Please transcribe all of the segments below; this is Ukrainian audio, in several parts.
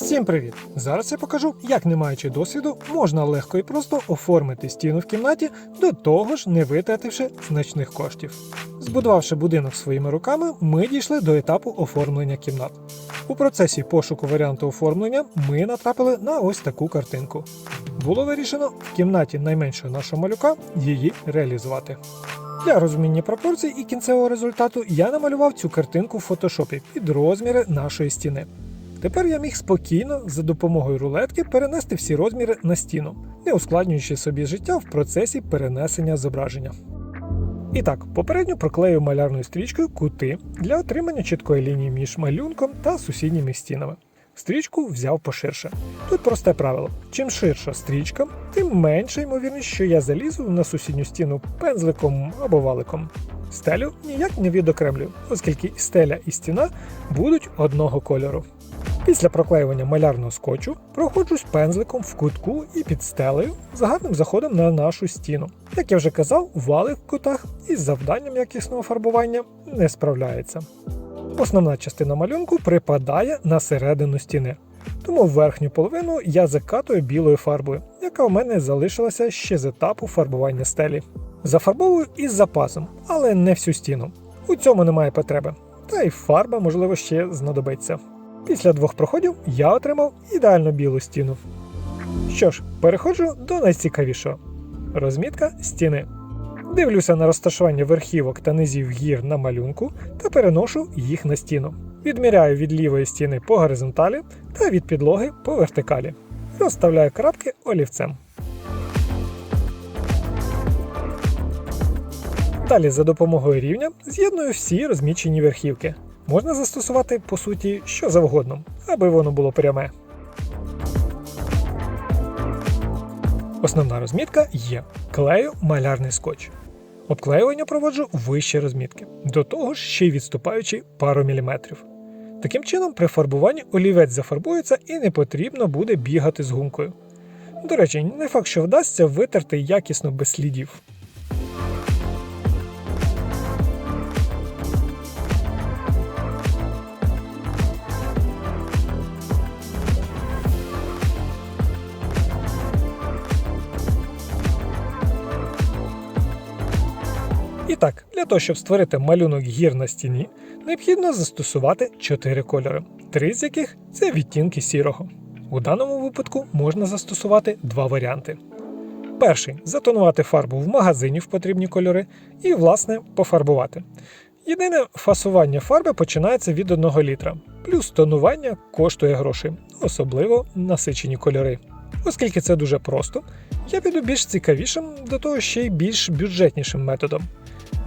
Всім привіт! Зараз я покажу, як не маючи досвіду, можна легко і просто оформити стіну в кімнаті, до того ж не витративши значних коштів. Збудувавши будинок своїми руками, ми дійшли до етапу оформлення кімнат. У процесі пошуку варіанту оформлення ми натрапили на ось таку картинку. Було вирішено в кімнаті найменшого нашого малюка її реалізувати. Для розуміння пропорцій і кінцевого результату я намалював цю картинку в фотошопі під розміри нашої стіни. Тепер я міг спокійно за допомогою рулетки перенести всі розміри на стіну, не ускладнюючи собі життя в процесі перенесення зображення. І так, попередньо проклею малярною стрічкою кути для отримання чіткої лінії між малюнком та сусідніми стінами. Стрічку взяв поширше. Тут просте правило: чим ширша стрічка, тим менша ймовірність, що я залізу на сусідню стіну пензликом або валиком. Стелю ніяк не відокремлю, оскільки стеля і стіна будуть одного кольору. Після проклеювання малярного скотчу проходжусь пензликом в кутку і під стелею з гарним заходом на нашу стіну. Як я вже казав, валик в кутах із завданням якісного фарбування не справляється. Основна частина малюнку припадає на середину стіни, тому верхню половину я закатую білою фарбою, яка у мене залишилася ще з етапу фарбування стелі. Зафарбовую із запасом, але не всю стіну. У цьому немає потреби. Та й фарба, можливо, ще знадобиться. Після двох проходів я отримав ідеально білу стіну. Що ж, переходжу до найцікавішого: розмітка стіни. Дивлюся на розташування верхівок та низів гір на малюнку та переношу їх на стіну. Відміряю від лівої стіни по горизонталі та від підлоги по вертикалі. Розставляю крапки олівцем. Далі за допомогою рівня з'єдную всі розмічені верхівки. Можна застосувати по суті що завгодно, аби воно було пряме. Основна розмітка є клею малярний скотч. Обклеювання проводжу вище розмітки, до того ж ще й відступаючи пару міліметрів. Таким чином, при фарбуванні олівець зафарбується і не потрібно буде бігати з гумкою. До речі, не факт, що вдасться витерти якісно без слідів. І так, для того, щоб створити малюнок гір на стіні, необхідно застосувати 4 кольори, три з яких це відтінки сірого. У даному випадку можна застосувати два варіанти. Перший затонувати фарбу в магазині в потрібні кольори і, власне, пофарбувати. Єдине фасування фарби починається від 1 літра, плюс тонування коштує грошей, особливо насичені кольори. Оскільки це дуже просто, я піду більш цікавішим, до того ще й більш бюджетнішим методом.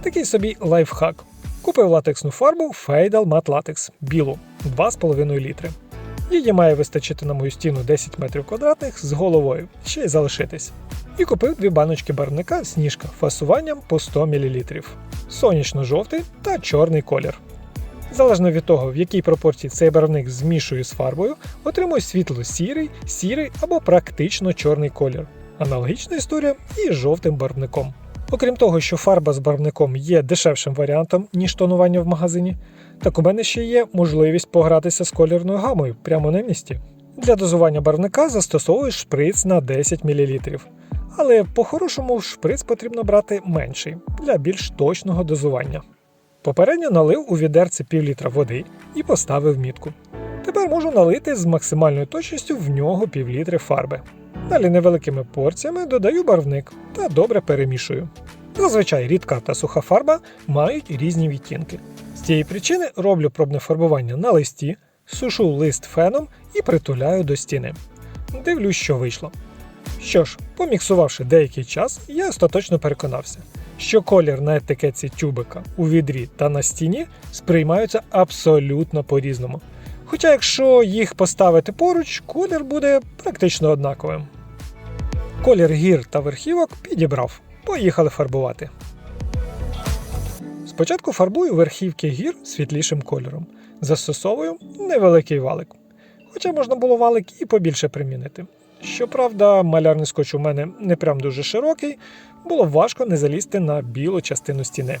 Такий собі лайфхак. Купив латексну фарбу Faidal Matte Latex білу 2,5 літри. Її має вистачити на мою стіну 10 метрів квадратних з головою, ще й залишитись. І купив дві баночки барвника сніжка фасуванням по 100 мл. Сонячно-жовтий та чорний колір. Залежно від того, в якій пропорції цей барвник змішую з фарбою, отримую світло-сірий, сірий або практично чорний колір. Аналогічна історія і з жовтим барвником. Окрім того, що фарба з барвником є дешевшим варіантом, ніж тонування в магазині, так у мене ще є можливість погратися з кольорною гамою прямо на місці. Для дозування барвника застосовую шприц на 10 мл. Але по-хорошому шприц потрібно брати менший для більш точного дозування. Попередньо налив у відерце пів літра води і поставив мітку. Тепер можу налити з максимальною точністю в нього півлітри фарби. Далі невеликими порціями додаю барвник та добре перемішую. Зазвичай рідка та суха фарба мають різні відтінки. З цієї причини роблю пробне фарбування на листі, сушу лист феном і притуляю до стіни. Дивлюсь, що вийшло. Що ж, поміксувавши деякий час, я остаточно переконався, що колір на етикетці тюбика у відрі та на стіні сприймаються абсолютно по-різному. Хоча, якщо їх поставити поруч, колір буде практично однаковим. Колір гір та верхівок підібрав. Поїхали фарбувати. Спочатку фарбую верхівки гір світлішим кольором. Застосовую невеликий валик. Хоча можна було валик і побільше примінити. Щоправда, малярний скотч у мене не прям дуже широкий, було важко не залізти на білу частину стіни.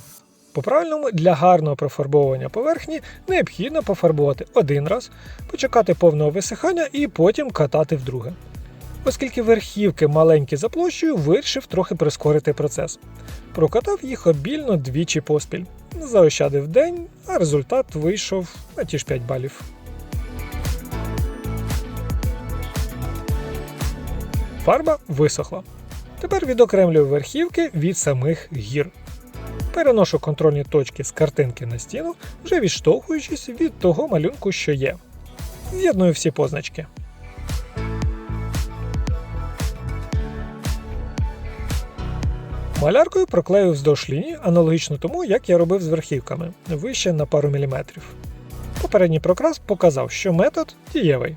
По-правильному, для гарного профарбовування поверхні необхідно пофарбувати один раз, почекати повного висихання і потім катати вдруге. Оскільки верхівки маленькі за площею, вирішив трохи прискорити процес. Прокатав їх обільно двічі поспіль. Заощадив день, а результат вийшов на ті ж 5 балів. Фарба висохла. Тепер відокремлюю верхівки від самих гір. Переношу контрольні точки з картинки на стіну, вже відштовхуючись від того малюнку, що є. З'єдную всі позначки. Маляркою проклею вздовж лінії, аналогічно тому, як я робив з верхівками, вище на пару міліметрів. Попередній прокрас показав, що метод дієвий.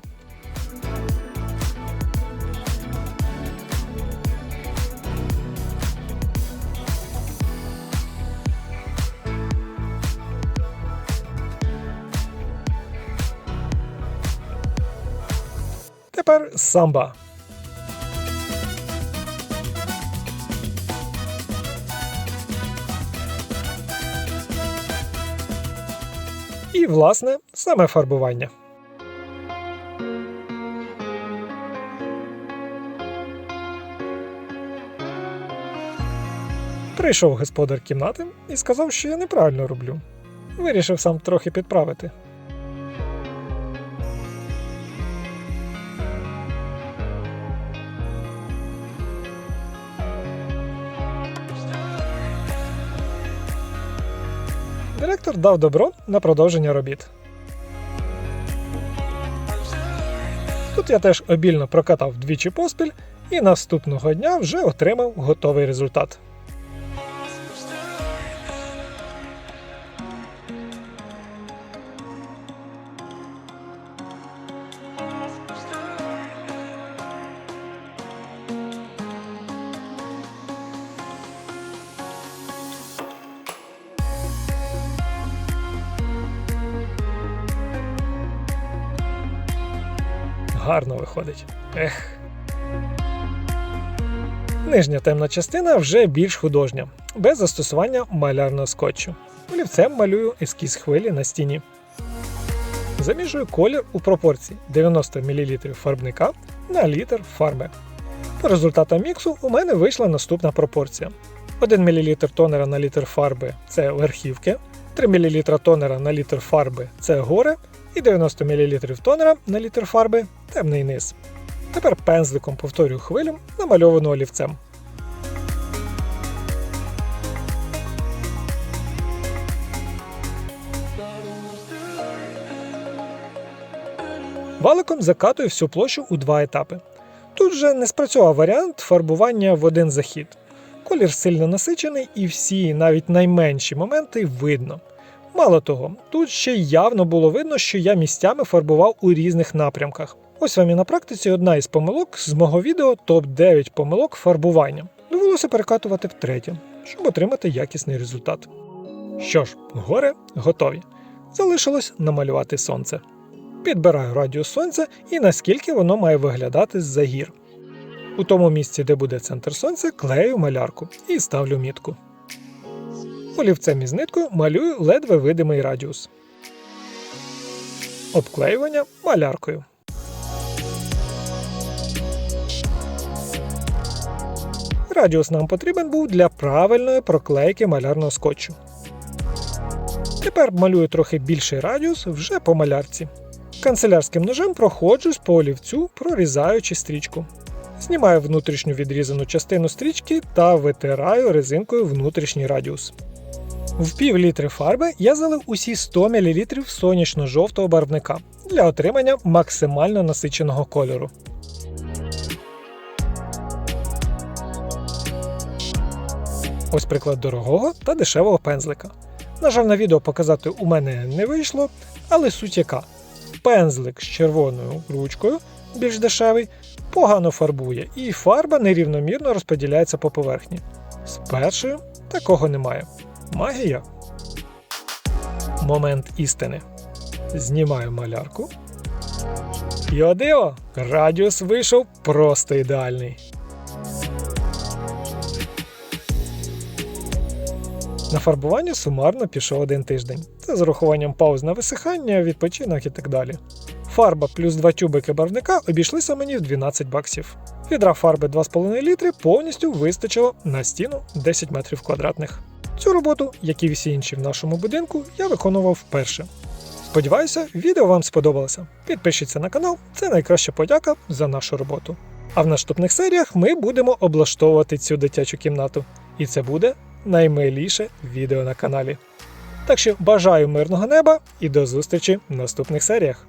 Тепер самба. І, власне, саме фарбування. Прийшов господар кімнати і сказав, що я неправильно роблю. Вирішив сам трохи підправити. Директор дав добро на продовження робіт. Тут я теж обільно прокатав двічі поспіль і наступного дня вже отримав готовий результат. Гарно виходить. Ех. Нижня темна частина вже більш художня, без застосування малярного скотчу. Олівцем малюю ескіз хвилі на стіні. Заміжую колір у пропорції 90 мл фарбника на літр фарби. По результатам міксу у мене вийшла наступна пропорція: 1 мл тонера на літр фарби це верхівки, 3 мл тонера на літр фарби це гори, і 90 мл тонера на літр фарби темний низ. Тепер пензликом повторюю хвилю, намальовану олівцем. Валиком закатую всю площу у два етапи. Тут же не спрацював варіант фарбування в один захід. Колір сильно насичений і всі, навіть найменші моменти видно. Мало того, тут ще явно було видно, що я місцями фарбував у різних напрямках. Ось вам і на практиці одна із помилок з мого відео топ-9 помилок фарбування. Довелося перекатувати втретє, щоб отримати якісний результат. Що ж, гори готові. Залишилось намалювати сонце. Підбираю радіус сонця і наскільки воно має виглядати з-за гір. У тому місці, де буде центр сонця, клею малярку і ставлю мітку. Олівцем із ниткою малюю ледве видимий радіус. Обклеювання маляркою. Радіус нам потрібен був для правильної проклейки малярного скотчу. Тепер малюю трохи більший радіус вже по малярці. Канцелярським ножем проходжусь по олівцю, прорізаючи стрічку. Знімаю внутрішню відрізану частину стрічки та витираю резинкою внутрішній радіус. В пів літри фарби я залив усі 100 мл сонячно-жовтого барвника для отримання максимально насиченого кольору. Ось приклад дорогого та дешевого пензлика. На жаль, на відео показати у мене не вийшло, але суть яка: пензлик з червоною ручкою, більш дешевий, погано фарбує, і фарба нерівномірно розподіляється по поверхні. З першою такого немає. Магія. Момент істини. Знімаю малярку. І одио! Радіус вийшов просто ідеальний. На фарбування сумарно пішов один тиждень. Це з урахуванням пауз на висихання, відпочинок і так далі. Фарба плюс два тюбики барвника обійшлися мені в 12 баксів. Відра фарби 2,5 літри повністю вистачило на стіну 10 метрів квадратних. Цю роботу, як і всі інші в нашому будинку, я виконував вперше. Сподіваюся, відео вам сподобалося. Підпишіться на канал, це найкраща подяка за нашу роботу. А в наступних серіях ми будемо облаштовувати цю дитячу кімнату. І це буде наймиліше відео на каналі. Так що бажаю мирного неба і до зустрічі в наступних серіях.